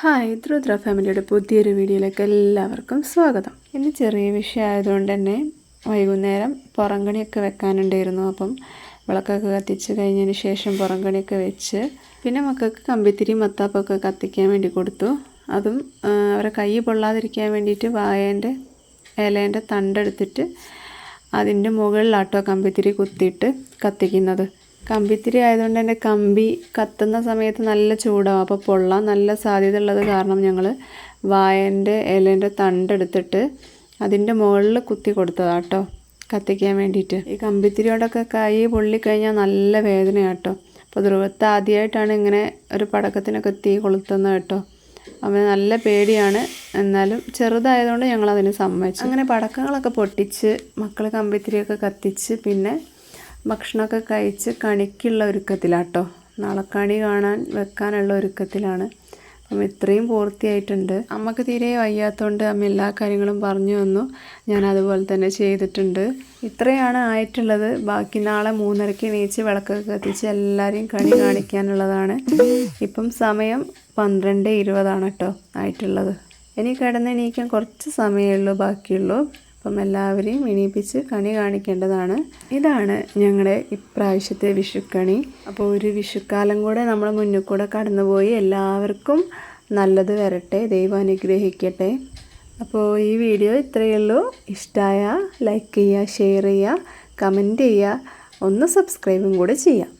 Hi ദ്രുദ്ര ഫാമിലിയുടെ പുതിയൊരു വീഡിയോയിലേക്ക് എല്ലാവർക്കും സ്വാഗതം. ഇന്ന് ചെറിയ വിഷയമായതുകൊണ്ട് തന്നെ വൈകുന്നേരം പുറംകണിയൊക്കെ വെക്കാനുണ്ടായിരുന്നു. അപ്പം വിളക്കൊക്കെ കത്തിച്ച് കഴിഞ്ഞതിന് ശേഷം പുറംകണിയൊക്കെ വെച്ച് പിന്നെ മക്കൾക്ക് കമ്പിത്തിരി മത്താപ്പൊക്കെ കത്തിക്കാൻ വേണ്ടി കൊടുത്തു. അതും അവരെ കൈ പൊള്ളാതിരിക്കാൻ വേണ്ടിയിട്ട് വായേന്റെ ഇലേന്റെ തണ്ടെടുത്തിട്ട് അതിന്റെ മുകളിലാട്ടോ കമ്പിത്തിരി കുത്തിയിട്ട് കത്തിക്കുന്നത്. കമ്പിത്തിരി ആയതുകൊണ്ട് എന്റെ കമ്പി കത്തുന്ന സമയത്ത് നല്ല ചൂടാവും. അപ്പോൾ പൊള്ളാൻ നല്ല സാധ്യത ഉള്ളത് കാരണം ഞങ്ങൾ വായന്റെ ഇലേന്റെ തണ്ടെടുത്തിട്ട് അതിന്റെ മുകളിൽ കുത്തി കൊടുത്തതാട്ടോ കത്തിക്കാൻ വേണ്ടിയിട്ട്. ഈ കമ്പിത്തിരിയോടൊക്കെ കൈ പൊള്ളിക്കഴിഞ്ഞാൽ നല്ല വേദനയാട്ടോ അപ്പോൾ ധ്രുവത്തെ ആദ്യമായിട്ടാണ് ഇങ്ങനെ ഒരു പടക്കത്തിനൊക്കെ തീ കൊളുത്തുന്നത് കേട്ടോ. അവന് നല്ല പേടിയാണ്. എന്നാലും ചെറുതായതുകൊണ്ട് ഞങ്ങൾ അതിന് സമ്മതിച്ചു. അങ്ങനെ പടക്കങ്ങളൊക്കെ പൊട്ടിച്ച് മക്കൾ കമ്പിത്തിരിയൊക്കെ കത്തിച്ച് പിന്നെ ഭക്ഷണമൊക്കെ കഴിച്ച് കണിക്കുള്ള ഒരുക്കത്തിലാട്ടോ. നാളെ കണി കാണാൻ വെക്കാനുള്ള ഒരുക്കത്തിലാണ്. അപ്പം ഇത്രയും പൂർത്തിയായിട്ടുണ്ട്. അമ്മയ്ക്ക് തീരെ വയ്യാത്തതുകൊണ്ട് അമ്മ എല്ലാ കാര്യങ്ങളും പറഞ്ഞു തന്നു. ഞാൻ അതുപോലെ തന്നെ ചെയ്തിട്ടുണ്ട്. ഇത്രയാണ് ആയിട്ടുള്ളത്. ബാക്കി നാളെ മൂന്നരയ്ക്ക് എണീച്ച് വിളക്കൊക്കെ കത്തിച്ച് എല്ലാവരെയും കണി കാണിക്കാനുള്ളതാണ്. ഇപ്പം സമയം പന്ത്രണ്ട് ഇരുപതാണ് കേട്ടോ ആയിട്ടുള്ളത്. ഇനി കിടന്ന് എണീക്കാൻ കുറച്ച് സമയമേ ഉള്ളൂ ബാക്കിയുള്ളൂ. അപ്പം എല്ലാവരെയും ഇണീപ്പിച്ച് കണി കാണിക്കേണ്ടതാണ്. ഇതാണ് ഞങ്ങളുടെ ഇപ്രാവശ്യത്തെ വിഷുക്കണി. അപ്പോൾ ഒരു വിഷുക്കാലം കൂടെ നമ്മൾ മുന്നിൽ കൂടെ കടന്നുപോയി എല്ലാവർക്കും നല്ലത് വരട്ടെ ദൈവം അനുഗ്രഹിക്കട്ടെ. അപ്പോൾ ഈ വീഡിയോ ഇത്രയേ ഉള്ളൂ. ഇഷ്ടമായ ലൈക്ക് ചെയ്യുക ഷെയർ ചെയ്യുക കമന്റ് ചെയ്യുക ഒന്ന് സബ്സ്ക്രൈബും കൂടെ ചെയ്യാം